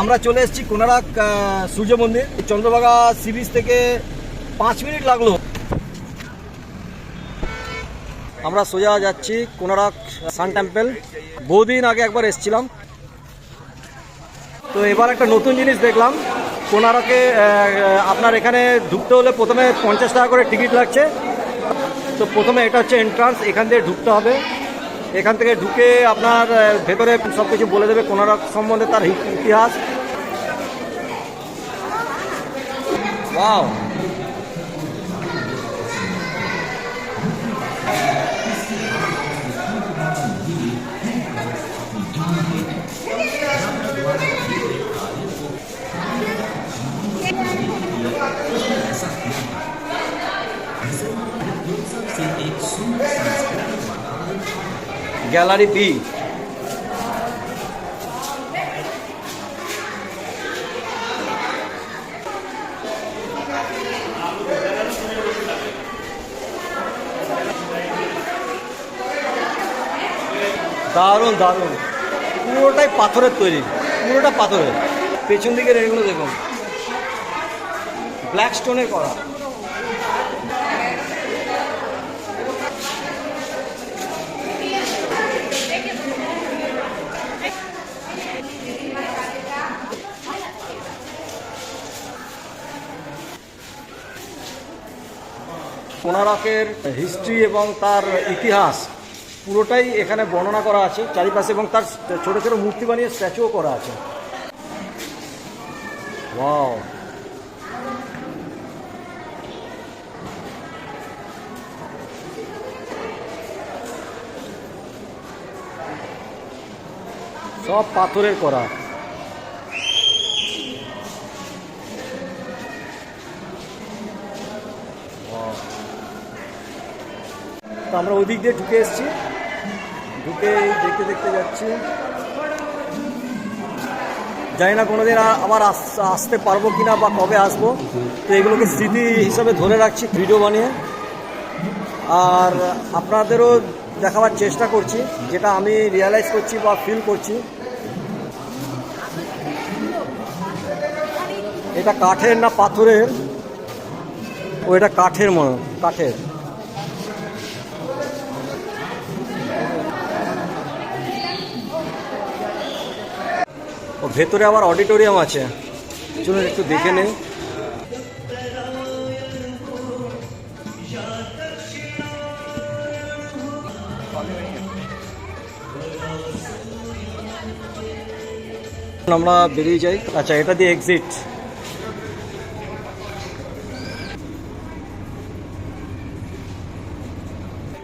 আমরা চলে এসেছি কোনারক সূর্য মন্দির। চন্দ্রভাগা সি বিচ থেকে পাঁচ মিনিট লাগল। আমরা সোজা যাচ্ছি কোনারক সান টেম্পল বহুদিন আগে একবার এসেছিলাম। তো এবার একটা নতুন জিনিস দেখলাম। কোনারকে আপনার এখানে ঢুকতে হলে প্রথমে পঞ্চাশ টাকা করে টিকিট লাগছে। তো প্রথমে এটা হচ্ছে এন্ট্রান্স এখান দিয়ে ঢুকতে হবে। এখান থেকে ঢুকে আপনার ভেতরে সব কিছু বলে দেবে কোনারক সম্বন্ধে তার ইতিহাস। ওয়াও গ্যালারি বি। দারুণ দারুণ। পুরোটাই পাথরের তৈরি, পুরোটা পাথরের। পেছন দিকের এগুলো দেখুন। ব্ল্যাক স্টোনের করা। কোনারকের হিস্ট্রি এবং তার ইতিহাস পুরোটাই এখানে বর্ণনা করা আছে। চারিপাশে এবং তার ছোট ছোট মূর্তি বানিয়ে স্ট্যাচুও করা আছে। সব পাথরের করা। তো আমরা ওই দিক দিয়ে ঢুকে এসেছি। ঢুকে দেখতে দেখতে যাচ্ছি। জানি না কোনোদিন আবার আস- আসতে পারব কিনা বা কবে আসব। তো এগুলোকে স্মৃতি হিসাবে ধরে রাখছি, ভিডিও বানিয়ে। আর আপনাদেরও দেখাবার চেষ্টা করছি, যেটা আমি রিয়ালাইজ করছি বা ফিল করছি। এটা কাঠের না পাথরের? ও এটা কাঠের মনে কাঠের। ও, ভেতরে আবার অডিটোরিয়াম আছে। চলুন একটু দেখে নেই। আমরা বেরিয়ে যাই। আচ্ছা এটা দিয়ে এক্সিট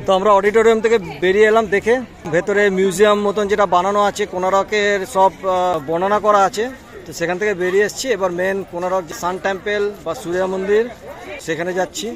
তো আমরা অডিটোরিয়াম থেকে বেরিয়ে এলাম দেখে। ভেতরে মিউজিয়াম মতন যেটা বানানো আছে, কোনারকের সব বর্ণনা করা আছে। তো সেখান থেকে বেরিয়ে এসছি। এবার মেন কোনারক সান টেম্পেল বা সূর্য মন্দির, সেখানে যাচ্ছি।